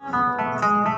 Música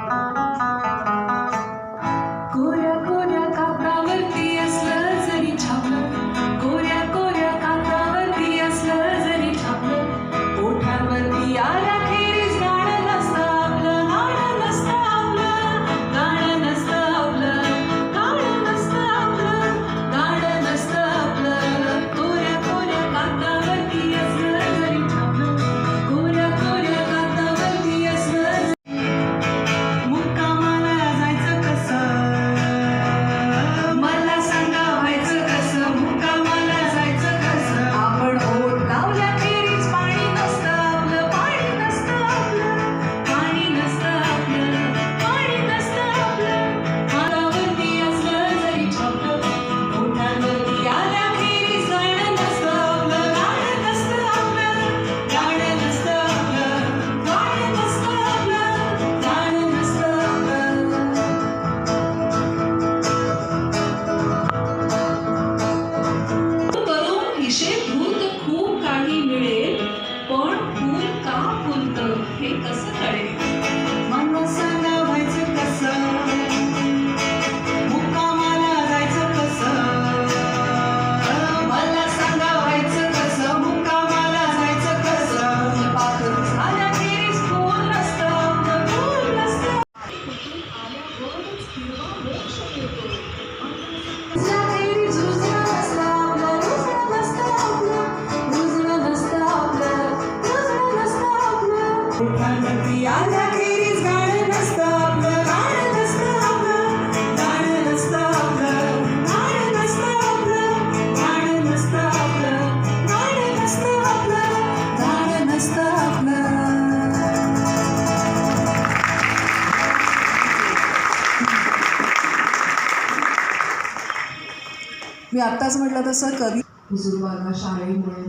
म्हणजे आत्ताच म्हटलं तसं कधी हुजूरबागा शाळेमुळे.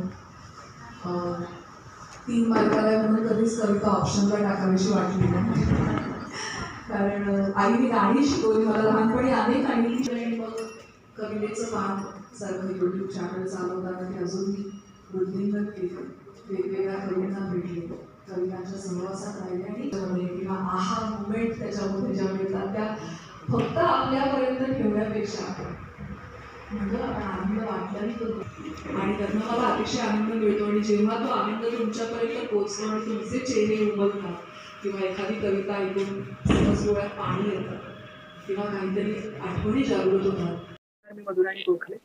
तीन मार्काला म्हणून कधीच कविता ऑप्शनला टाकावीशी वाटली नाही. कारण आईने गाणी शिकवली. मला लहानपणी अनेक आणि मग कवितेचं काम सारखं यूट्यूब चॅनल चालवताना ते अजून मी वृद्धींगत केलं. वेगवेगळ्या कवींना भेटले. कवितांच्या सहवासात राहिले आणि त्याच्यामध्ये किंवा आहा मुमेंट त्याच्यामध्ये ज्या मिळतात त्या फक्त आपल्यापर्यंत ठेवण्यापेक्षा म्हणजे आपण आनंद वाटल्याने करतो आणि त्यांना मला अतिशय आनंद मिळतो. आणि जेव्हा तो आनंद तुमच्यापर्यंत पोहोचतो आणि तुमचे चेहरे उमलतात किंवा एखादी कविता ऐकून सहज डोळ्यात पाणी येतं किंवा काहीतरी आठवणी जागृत होतात. मी मधुराणी गोखले.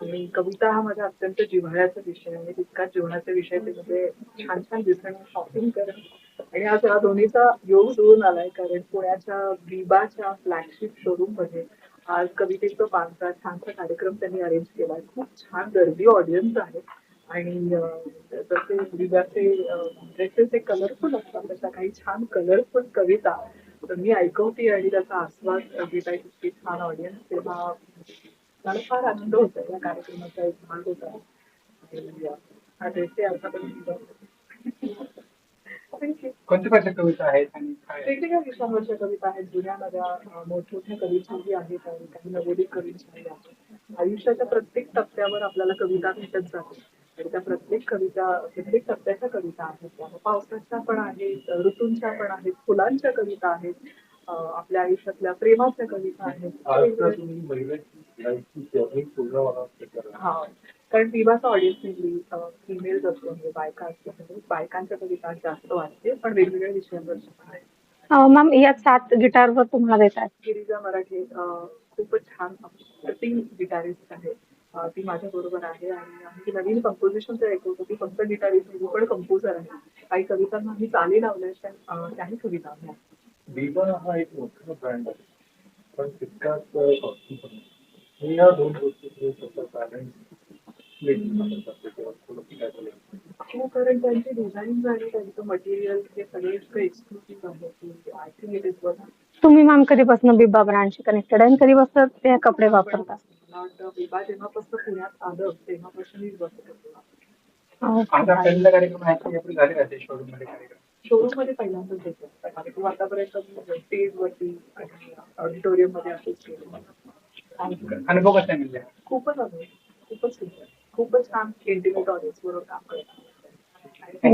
आणि कविता हा माझा अत्यंत जिव्हाळ्याचा विषय आहे. तितकाच जीवनाचा विषय त्यामध्ये छान छान दिसणं शॉपिंग करणं आणि आज या दोन्हीचा योग जुळून आलाय. कारण पुण्याच्या विबाच्या फ्लॅगशिप शोरूममध्ये आज कवितेचं पानचा छानसा कार्यक्रम त्यांनी अरेंज केलाय. खूप छान गर्दी ऑडियन्स आहे. आणि तसे जसे ड्रेसेस हे कलरफुल असतात त्याच्या काही छान कलरफुल कविता. तर मी ऐकवते आणि त्याचा आस्वाद घेत आहे इतकी छान ऑडियन्स तेव्हा मला फार आनंद होतो या कार्यक्रमाचा एक भाग होता. आणि, हा ड्रेस आता पण कोणत्या प्रकारच्या कविता आहेत आणि काय? वेगवेगळ्या विषयांवरच्या कविता आहेत. जुन्या नव्या मोठमोठ्या आहेत आणि काही नवोदित आहेत. आयुष्याच्या प्रत्येक टप्प्यावर आपल्याला कविता भेटत जाते. आणि त्या प्रत्येक कविता प्रत्येक टप्प्याच्या कविता आहेत. त्या पावसाच्या पण आहेत ऋतूंच्या पण आहेत फुलांच्या कविता आहेत आपल्या आयुष्यातल्या प्रेमाच्या कविता आहेत. हा. कारण विवाचा ऑडियन्स मेनली फिमेल्स असतो म्हणजे बायका असतो म्हणजे बायकांच्या कविता जास्त वाचते पण वेगवेगळ्या आहेत मॅम या सात गिटारवर तुम्हाला देतात गिरिजा मराठे खूपच छान अप्रतिम गिटारिस्ट आहे. ती माझ्या बरोबर आहे आणि आम्ही ती नवीन कंपोजिशन तर ऐकवतो ती फक्त गिटारिस्ट नाही ती पण कंपोजर आहे. काही कवितांना आम्ही चाली लावल्या त्याही कविता आहेत. विवा हा एक मोठा ब्रँड आहे. पण तितकाच. मी या दोन गोष्टी स्वतः बॅलन्स हो कारण त्यांची डिझाईन आणि त्यांचं मटेरियल हे सगळे इतकं एक्सक्लुसिव्ह आहे. की I think it is one तुम्ही मॅम कधीपासून बिब्बा ब्रँडशी कनेक्टेड आणि कधीपासून ते कपडे वापरता? मला वाटतं विवाह जेव्हापासून पुण्यात आलं तेव्हापासून मी बसत होतो अं, आता पहिला कार्यक्रम आहे की? आपले झाले का ते शोरूममध्ये कार्यक्रम? शोरूममध्ये पहिल्यांदाच होतो. आणि तो आतापर्यंत स्टेज वरती आणि ऑडिटोरियममध्ये असंच केलं. आणि अनुभव कसा मिळाला खूपच अनुभव. खूपच सुंदर खूपच छान इंटिमेट ऑडियन्स बरोबर काम करतात